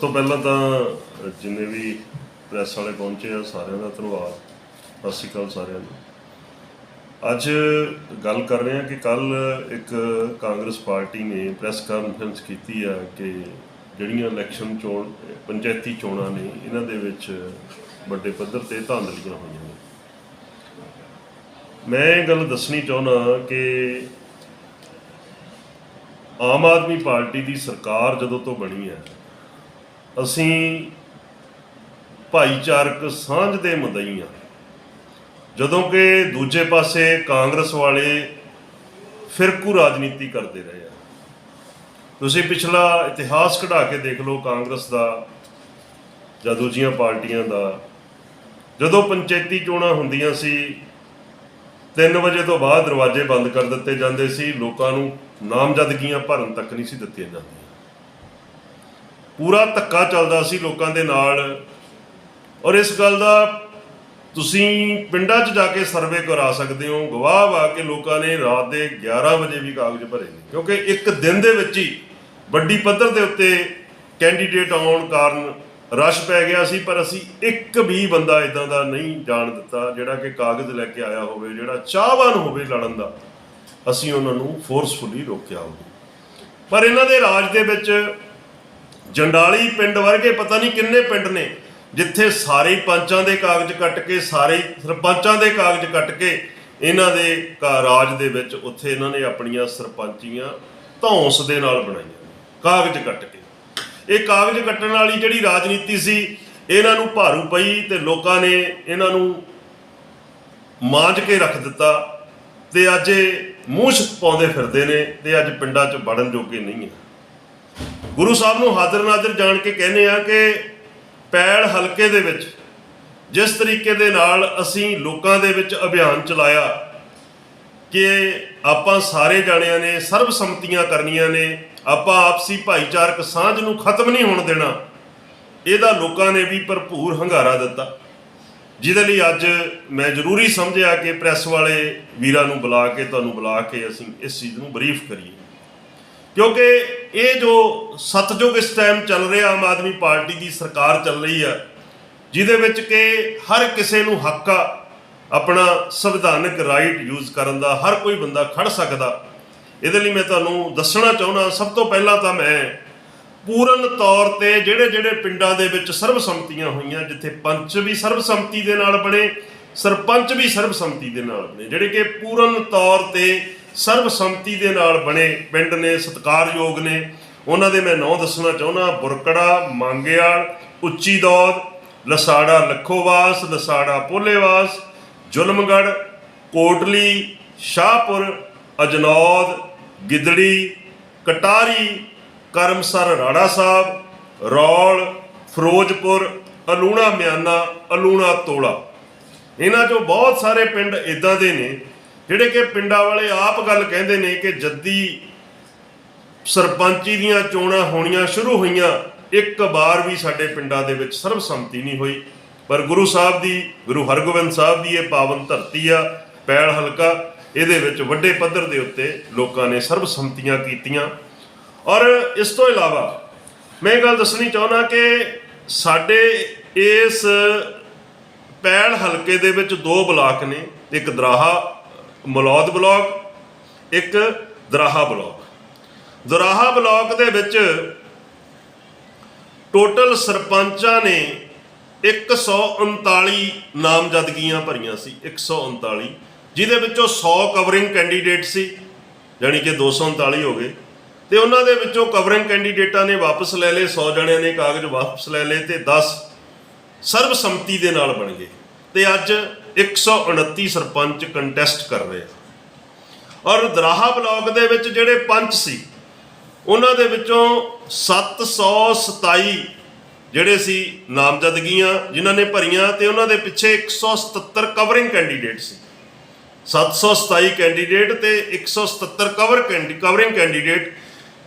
ਤੋਂ ਪਹਿਲਾਂ ਤਾਂ ਜਿੰਨੇ ਵੀ ਪ੍ਰੈਸ ਵਾਲੇ ਪਹੁੰਚੇ ਆ, ਸਾਰਿਆਂ ਦਾ ਧੰਨਵਾਦ। ਸਤਿ ਸ਼੍ਰੀ ਅਕਾਲ ਸਾਰਿਆਂ ਨੂੰ। ਅੱਜ ਗੱਲ ਕਰ ਰਹੇ ਹਾਂ ਕਿ ਕੱਲ ਇੱਕ ਕਾਂਗਰਸ ਪਾਰਟੀ ਨੇ ਪ੍ਰੈਸ ਕਾਨਫਰੰਸ ਕੀਤੀ ਆ ਕਿ ਜਿਹੜੀਆਂ ਇਲੈਕਸ਼ਨ ਚੋਣ, ਪੰਚਾਇਤੀ ਚੋਣਾਂ ਨੇ, ਇਹਨਾਂ ਦੇ ਵਿੱਚ ਵੱਡੇ ਪੱਧਰ ਤੇ ਧਾਂਦਲੀਆਂ ਹੋਈਆਂ ਨੇ। ਮੈਂ ਇਹ ਗੱਲ ਦੱਸਣੀ ਚਾਹੁੰਦਾ ਕਿ ਆਮ ਆਦਮੀ ਪਾਰਟੀ ਦੀ ਸਰਕਾਰ ਜਦੋਂ ਤੋਂ ਬਣੀ ਹੈ ਅਸੀਂ ਭਾਈਚਾਰਕ ਸਾਂਝ ਦੇ ਮਦਈ ਹਾਂ। ਜਦੋਂ ਕਿ ਦੂਜੇ ਪਾਸੇ ਕਾਂਗਰਸ ਵਾਲੇ ਫਿਰਕੂ ਰਾਜਨੀਤੀ ਕਰਦੇ ਰਹੇ ਆ। ਤੁਸੀਂ ਪਿਛਲਾ ਇਤਿਹਾਸ ਕਢਾ ਕੇ ਦੇਖ ਲਓ, ਕਾਂਗਰਸ ਦਾ ਜਾਂ ਦੂਜੀਆਂ ਪਾਰਟੀਆਂ ਦਾ। ਜਦੋਂ ਪੰਚਾਇਤੀ ਚੋਣਾਂ ਹੁੰਦੀਆਂ ਸੀ 3 ਵਜੇ ਤੋਂ ਬਾਅਦ ਦਰਵਾਜ਼ੇ ਬੰਦ ਕਰ ਦਿੱਤੇ ਜਾਂਦੇ ਸੀ। ਲੋਕਾਂ ਨੂੰ ਨਾਮਜ਼ਦਗੀਆਂ ਭਰਨ ਤੱਕ ਨਹੀਂ ਸੀ ਦਿੱਤੀਆਂ ਜਾਂਦੀਆਂ। ਪੂਰਾ ਧੱਕਾ ਚੱਲਦਾ ਸੀ ਲੋਕਾਂ ਦੇ ਨਾਲ। ਔਰ ਇਸ ਗੱਲ ਦਾ ਤੁਸੀਂ ਪਿੰਡਾਂ 'ਚ ਜਾ ਕੇ ਸਰਵੇ ਕਰਾ ਸਕਦੇ ਹੋ। ਗਵਾਹ ਆ ਕੇ ਲੋਕਾਂ ਨੇ ਰਾਤ ਦੇ 11 ਵਜੇ ਵੀ ਕਾਗਜ਼ ਭਰੇ ਨੇ। ਕਿਉਂਕਿ ਇੱਕ ਦਿਨ ਦੇ ਵਿੱਚ ਹੀ ਵੱਡੀ ਪੱਧਰ ਦੇ ਉੱਤੇ ਕੈਂਡੀਡੇਟ ਆਉਣ ਕਾਰਨ ਰਸ਼ ਪੈ ਗਿਆ ਸੀ। ਪਰ ਅਸੀਂ ਇੱਕ ਵੀ ਬੰਦਾ ਇਦਾਂ ਦਾ ਨਹੀਂ ਜਾਣ ਦਿੱਤਾ, ਜਿਹੜਾ ਕਿ ਕਾਗਜ਼ ਲੈ ਕੇ ਆਇਆ ਹੋਵੇ, ਜਿਹੜਾ ਚਾਹਵਾਨ ਹੋਵੇ ਲੜਨ ਦਾ। ਅਸੀਂ ਉਹਨਾਂ ਨੂੰ ਫੋਰਸਫੁਲੀ ਰੋਕਿਆ ਹੋਵੇ। ਪਰ ਇਹਨਾਂ ਦੇ ਰਾਜ ਦੇ ਵਿੱਚ ਜੰਡਾਲੀ ਪਿੰਡ ਵਰਗੇ ਪਤਾ ਨਹੀਂ ਕਿੰਨੇ ਪਿੰਡ ਨੇ, ਜਿੱਥੇ ਸਾਰੇ ਪੰਚਾਂ ਦੇ ਕਾਗਜ਼ ਕੱਟ ਕੇ, ਸਾਰੇ ਸਰਪੰਚਾਂ ਦੇ ਕਾਗਜ਼ ਕੱਟ ਕੇ ਇਹਨਾਂ ਦੇ ਰਾਜ ਦੇ ਵਿੱਚ ਉੱਥੇ ਇਹਨਾਂ ਨੇ ਆਪਣੀਆਂ ਸਰਪੰਚੀਆਂ ਧੌਂਸ ਦੇ ਨਾਲ ਬਣਾਈਆਂ, ਕਾਗਜ਼ ਕੱਟ ਕੇ। ਇਹ ਕਾਗਜ਼ ਕੱਟਣ ਵਾਲੀ ਜਿਹੜੀ ਰਾਜਨੀਤੀ ਸੀ, ਇਹਨਾਂ ਨੂੰ ਭਾਰੂ ਪਈ ਤੇ ਲੋਕਾਂ ਨੇ ਇਹਨਾਂ ਨੂੰ ਮਾਂਜ ਕੇ ਰੱਖ ਦਿੱਤਾ ਤੇ ਅੱਜ ਇਹ ਮੂੰਹ ਛ ਪਾਉਂਦੇ ਫਿਰਦੇ ਨੇ ਤੇ ਅੱਜ ਪਿੰਡਾਂ 'ਚ ਵੜਨ ਜੋਗੇ ਨਹੀਂ ਹੈ। ਗੁਰੂ ਸਾਹਿਬ ਨੂੰ ਹਾਜ਼ਰ ਨਾਜ਼ਰ ਜਾਣ ਕੇ ਕਹਿੰਦੇ ਆ ਕਿ ਪੈਲ ਹਲਕੇ ਦੇ ਵਿੱਚ ਜਿਸ ਤਰੀਕੇ ਦੇ ਨਾਲ ਅਸੀਂ ਲੋਕਾਂ ਦੇ ਵਿੱਚ ਅਭਿਆਨ ਚਲਾਇਆ ਕਿ ਆਪਾਂ ਸਾਰੇ ਜਾਣਿਆਂ ਨੇ ਸਰਬਸੰਮਤੀਆਂ ਕਰਨੀਆਂ ਨੇ, ਆਪਾਂ ਆਪਸੀ ਭਾਈਚਾਰਕ ਸਾਂਝ ਨੂੰ ਖਤਮ ਨਹੀਂ ਹੋਣ ਦੇਣਾ, ਇਹਦਾ ਲੋਕਾਂ ਨੇ ਵੀ ਭਰਪੂਰ ਹੰਗਾਰਾ ਦਿੱਤਾ। ਜਿਹਦੇ ਲਈ ਅੱਜ ਮੈਂ ਜ਼ਰੂਰੀ ਸਮਝਿਆ ਕਿ ਪ੍ਰੈਸ ਵਾਲੇ ਵੀਰਾਂ ਨੂੰ ਬੁਲਾ ਕੇ, ਤੁਹਾਨੂੰ ਬੁਲਾ ਕੇ ਅਸੀਂ ਇਸ ਚੀਜ਼ ਨੂੰ ਬਰੀਫ ਕਰੀਏ। ਕਿਉਂਕਿ ਇਹ ਜੋ ਸਤਜੁਗ ਇਸ ਟਾਈਮ ਚੱਲ ਰਿਹਾ, ਆਮ ਆਦਮੀ ਪਾਰਟੀ ਦੀ ਸਰਕਾਰ ਚੱਲ ਰਹੀ ਆ, ਜਿਹਦੇ ਵਿੱਚ ਕਿ ਹਰ ਕਿਸੇ ਨੂੰ ਹੱਕ ਆ ਆਪਣਾ ਸੰਵਿਧਾਨਕ ਰਾਈਟ ਯੂਜ਼ ਕਰਨ ਦਾ, ਹਰ ਕੋਈ ਬੰਦਾ ਖੜ ਸਕਦਾ। ਇਹਦੇ ਲਈ ਮੈਂ ਤੁਹਾਨੂੰ ਦੱਸਣਾ ਚਾਹੁੰਦਾ, ਸਭ ਤੋਂ ਪਹਿਲਾਂ ਤਾਂ ਮੈਂ ਪੂਰਨ ਤੌਰ ਤੇ ਜਿਹੜੇ ਜਿਹੜੇ ਪਿੰਡਾਂ ਦੇ ਵਿੱਚ ਸਰਬਸੰਮਤੀਆਂ ਹੋਈਆਂ, ਜਿੱਥੇ ਪੰਚ ਵੀ ਸਰਬਸੰਮਤੀ ਦੇ ਨਾਲ ਬਣੇ, ਸਰਪੰਚ ਵੀ ਸਰਬਸੰਮਤੀ ਦੇ ਨਾਲ ਬਣੇ, ਜਿਹੜੇ ਕਿ ਪੂਰਨ ਤੌਰ ਤੇ ਸਰਬਸੰਮਤੀ ਦੇ ਨਾਲ ਬਣੇ ਪਿੰਡ ਨੇ, ਸਤਿਕਾਰਯੋਗ ਨੇ। ਉਹਨਾਂ ਦੇ ਮੈਂ ਨਾਂ ਦੱਸਣਾ ਚਾਹੁੰਦਾ, ਬੁਰਕੜਾ, ਮੰਗਿਆਲ, ਉੱਚੀ ਦੌਦ ਲਸਾੜਾ ਲੱਖੋਵਾਸ, ਲਸਾੜਾ ਪੋਲੇਵਾਸ ਜ਼ੁਲਮਗੜ ਕੋਟਲੀ, ਸ਼ਾਹਪੁਰ, ਅਜਨੌਦ, ਗਿੱਦੜੀ, ਕਟਾਰੀ, ਕਰਮਸਰ ਰਾੜਾ ਸਾਹਿਬ, ਰੌਲ, ਫਿਰੋਜ਼ਪੁਰ, ਅਲੂਣਾ ਮਿਆਨਾ, ਅਲੂਣਾ ਤੋਲਾ। ਇਹਨਾਂ ਚੋਂ ਬਹੁਤ ਸਾਰੇ ਪਿੰਡ ਇਦਾਂ ਦੇ ਨੇ ਜਿਹੜੇ ਕਿ ਪਿੰਡਾਂ ਵਾਲੇ ਆਪ ਗੱਲ ਕਹਿੰਦੇ ਨੇ ਕਿ ਜੱਦੀ ਸਰਪੰਚੀ ਦੀਆਂ ਚੋਣਾਂ ਹੋਣੀਆਂ ਸ਼ੁਰੂ ਹੋਈਆਂ, ਇੱਕ ਵਾਰ ਵੀ ਸਾਡੇ ਪਿੰਡਾਂ ਦੇ ਵਿੱਚ ਸਰਬਸੰਮਤੀ ਨਹੀਂ ਹੋਈ। ਪਰ ਗੁਰੂ ਸਾਹਿਬ ਦੀ, ਗੁਰੂ ਹਰਗੋਬਿੰਦ ਸਾਹਿਬ ਦੀ ਇਹ ਪਾਵਨ ਧਰਤੀ ਆ, ਪੈਲ ਹਲਕਾ, ਇਹਦੇ ਵਿੱਚ ਵੱਡੇ ਪੱਧਰ ਦੇ ਉੱਤੇ ਲੋਕਾਂ ਨੇ ਸਰਬਸੰਮਤੀਆਂ ਕੀਤੀਆਂ। ਔਰ ਇਸ ਤੋਂ ਇਲਾਵਾ ਮੈਂ ਇਹ ਗੱਲ ਦੱਸਣੀ ਚਾਹੁੰਦਾ ਕਿ ਸਾਡੇ ਇਸ ਪੈਲ ਹਲਕੇ ਦੇ ਵਿੱਚ ਦੋ ਬਲਾਕ ਨੇ, ਇੱਕ ਦਰਾਹਾ ਮਲੌਦ ਬਲਾਕ ਇੱਕ ਦਰਾਹਾ ਬਲਾਕ ਦਰਾਹਾ ਬਲਾਕ ਦੇ ਵਿੱਚ ਟੋਟਲ ਸਰਪੰਚਾਂ ਨੇ 139 ਨਾਮਜ਼ਦਗੀਆਂ ਭਰੀਆਂ ਸੀ 139 ਜਿਹਦੇ ਵਿੱਚੋਂ 100 ਕਵਰਿੰਗ ਕੈਂਡੀਡੇਟ ਸੀ ਯਾਨੀ ਕਿ 239 ਹੋ ਗਏ। ਤੇ ਉਹਨਾਂ ਦੇ ਵਿੱਚੋਂ ਕਵਰਿੰਗ ਕੈਂਡੀਡੇਟਾਂ ਨੇ ਵਾਪਸ ਲੈ ਲਏ 100 ਜਣਿਆਂ ਨੇ ਕਾਗਜ਼ ਵਾਪਸ ਲੈ ਲਏ ਤੇ 10 ਸਰਬਸੰਮਤੀ ਦੇ ਨਾਲ ਬਣ ਗਏ। ਤੇ ਅੱਜ 129 ਸਰਪੰਚ ਕੰਟੈਸਟ ਕਰ ਰਹੇ ਆ। ਔਰ ਦਰਾਹਾ ਬਲਾਕ ਦੇ ਵਿੱਚ ਜਿਹੜੇ ਪੰਚ ਸੀ, ਉਹਨਾਂ ਦੇ ਵਿੱਚੋਂ 727 ਜਿਹੜੇ ਸੀ ਨਾਮਜ਼ਦਗੀਆਂ, ਜਿਨ੍ਹਾਂ ਨੇ ਭਰੀਆਂ ਤੇ ਉਹਨਾਂ ਦੇ ਪਿੱਛੇ 177 ਕਵਰਿੰਗ ਕੈਂਡੀਡੇਟ ਸੀ। 727 ਕੈਂਡੀਡੇਟ ਤੇ 177 cover covering candidate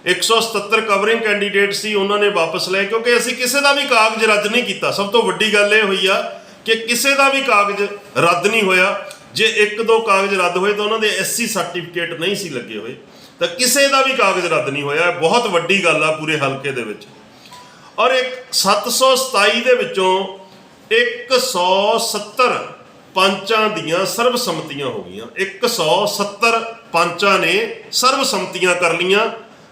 177 covering candidate ਸੀ, ਉਹਨਾਂ ਨੇ ਵਾਪਸ ਲਏ, ਕਿਉਂਕਿ ਅਸੀਂ ਕਿਸੇ ਦਾ ਵੀ ਕਾਗਜ਼ ਰੱਦ ਨਹੀਂ ਕੀਤਾ। ਸਭ ਤੋਂ ਵੱਡੀ ਗੱਲ ਇਹ ਹੋਈ ਆ ਕਿ ਕਿਸੇ ਦਾ ਵੀ ਕਾਗਜ਼ ਰੱਦ ਨਹੀਂ ਹੋਇਆ। ਜੇ ਇੱਕ ਦੋ ਕਾਗਜ਼ ਰੱਦ ਹੋਏ ਤਾਂ ਉਹਨਾਂ ਦੇ ਐਸਸੀ ਸਰਟੀਫਿਕੇਟ ਨਹੀਂ ਸੀ ਲੱਗੇ ਹੋਏ। ਤਾਂ ਕਿਸੇ ਦਾ ਵੀ ਕਾਗਜ਼ ਰੱਦ ਨਹੀਂ ਹੋਇਆ। ਇਹ ਬਹੁਤ ਵੱਡੀ ਗੱਲ ਆ ਪੂਰੇ ਹਲਕੇ ਦੇ ਵਿੱਚ। ਔਰ ਇੱਕ 727 ਦੇ ਵਿੱਚੋਂ 170 ਪੰਚਾਂ ਦੀਆਂ ਸਰਬਸੰਮਤੀਆਂ ਹੋ ਗਈਆਂ। 170 ਪੰਚਾਂ ਨੇ ਸਰਬਸੰਮਤੀਆਂ ਕਰ ਲੀਆਂ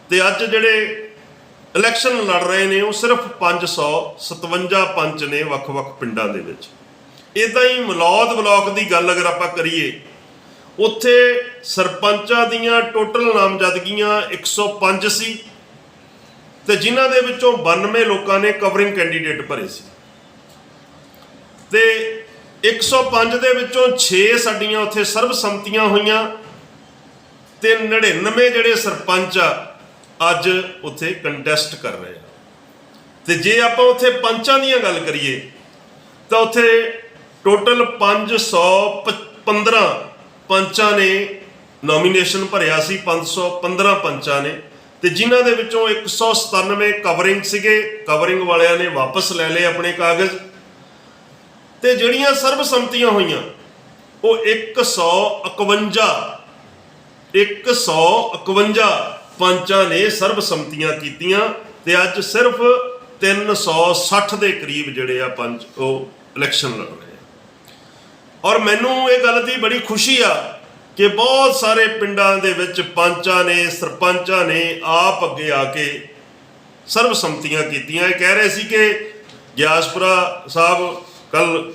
ਤੇ ਅੱਜ ਜਿਹੜੇ ਇਲੈਕਸ਼ਨ ਲੜ ਰਹੇ ਨੇ ਉਹ ਸਿਰਫ 557 ਪੰਚ ਨੇ ਵੱਖ-ਵੱਖ ਪਿੰਡਾਂ ਦੇ ਵਿੱਚ। ਇਦਾਂ ਹੀ ਮਲੌਦ ਬਲਾਕ ਦੀ ਗੱਲ ਅਗਰ ਆਪਾਂ ਕਰੀਏ, ਉੱਥੇ ਸਰਪੰਚਾਂ ਦੀਆਂ ਟੋਟਲ ਨਾਮਜ਼ਦਗੀਆਂ 105 ਸੀ ਤੇ ਜਿਨ੍ਹਾਂ ਦੇ ਵਿੱਚੋਂ 92 ਲੋਕਾਂ ਨੇ ਕਵਰਿੰਗ ਕੈਂਡੀਡੇਟ ਭਰੇ ਸੀ। ਤੇ 105 ਦੇ ਵਿੱਚੋਂ 6 ਸਾਡੀਆਂ ਉੱਥੇ ਸਰਬਸੰਮਤੀਆਂ ਹੋਈਆਂ ਤੇ 99 ਜਿਹੜੇ ਸਰਪੰਚ ਆ, ਅੱਜ ਉੱਥੇ ਕੰਟੈਸਟ ਕਰ ਰਹੇ ਆ। ਤੇ ਜੇ ਆਪਾਂ ਉੱਥੇ ਪੰਚਾਂ ਦੀਆਂ ਗੱਲ ਕਰੀਏ, ਤਾਂ ਉੱਥੇ ਟੋਟਲ 515 ਪੰਚਾਂ ਨੇ ਨੋਮੀਨੇਸ਼ਨ ਭਰਿਆ ਸੀ 515 ਪੰਚਾਂ ਨੇ। ਤੇ ਜਿਨ੍ਹਾਂ ਦੇ ਵਿੱਚੋਂ 197 ਕਵਰਿੰਗ ਸੀਗੇ ਕਵਰਿੰਗ ਵਾਲਿਆਂ ਨੇ ਵਾਪਸ ਲੈ ਲਏ ਆਪਣੇ ਕਾਗਜ਼। ਤੇ ਜਿਹੜੀਆਂ ਸਰਬਸੰਮਤੀਆਂ ਹੋਈਆਂ, ਉਹ 151 151 ਪੰਚਾਂ ਨੇ ਸਰਬਸੰਮਤੀਆਂ ਕੀਤੀਆਂ। ਤੇ ਅੱਜ ਸਿਰਫ 360 ਦੇ ਕਰੀਬ ਜਿਹੜੇ ਆ ਪੰਜ ਉਹ ਇਲੈਕਸ਼ਨ ਲੜ ਰਹੇ ਔਰ ਮੈਨੂੰ ਇਹ ਗੱਲ ਦੀ ਬੜੀ ਖੁਸ਼ੀ ਆ ਕਿ ਬਹੁਤ ਸਾਰੇ ਪਿੰਡਾਂ ਦੇ ਵਿੱਚ ਪੰਚਾਂ ਨੇ, ਸਰਪੰਚਾਂ ਨੇ ਆਪ ਅੱਗੇ ਆ ਕੇ ਸਰਬਸੰਮਤੀਆਂ ਕੀਤੀਆਂ। ਇਹ ਕਹਿ ਰਹੇ ਸੀ ਕਿ ਗਿਆਸਪੁਰਾ ਸਾਹਿਬ ਕੱਲ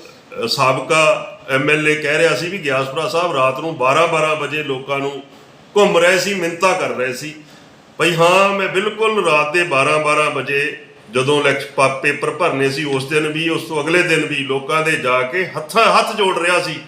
ਸਾਬਕਾ ਐਮਐਲਏ ਕਹਿ ਰਿਹਾ ਸੀ ਵੀ ਗਿਆਸਪੁਰਾ ਸਾਹਿਬ ਰਾਤ ਨੂੰ 12-12 ਵਜੇ ਲੋਕਾਂ ਨੂੰ ਘੁੰਮ ਰਹੇ ਸੀ ਮਿੰਤਾ ਕਰ ਰਹੇ ਸੀ। ਭਈ ਹਾਂ, ਮੈਂ ਬਿਲਕੁਲ ਰਾਤ ਦੇ 12-12 ਵਜੇ ਜਦੋਂ ਇਲੈਕਸ਼ਨ ਪੇਪਰ ਭਰਨੇ ਸੀ, ਉਸ ਦਿਨ ਵੀ, ਉਸ ਤੋਂ ਅਗਲੇ ਦਿਨ ਵੀ ਲੋਕਾਂ ਦੇ ਜਾ ਕੇ ਹੱਥਾਂ ਹੱਥ ਜੋੜ ਰਿਹਾ ਸੀ।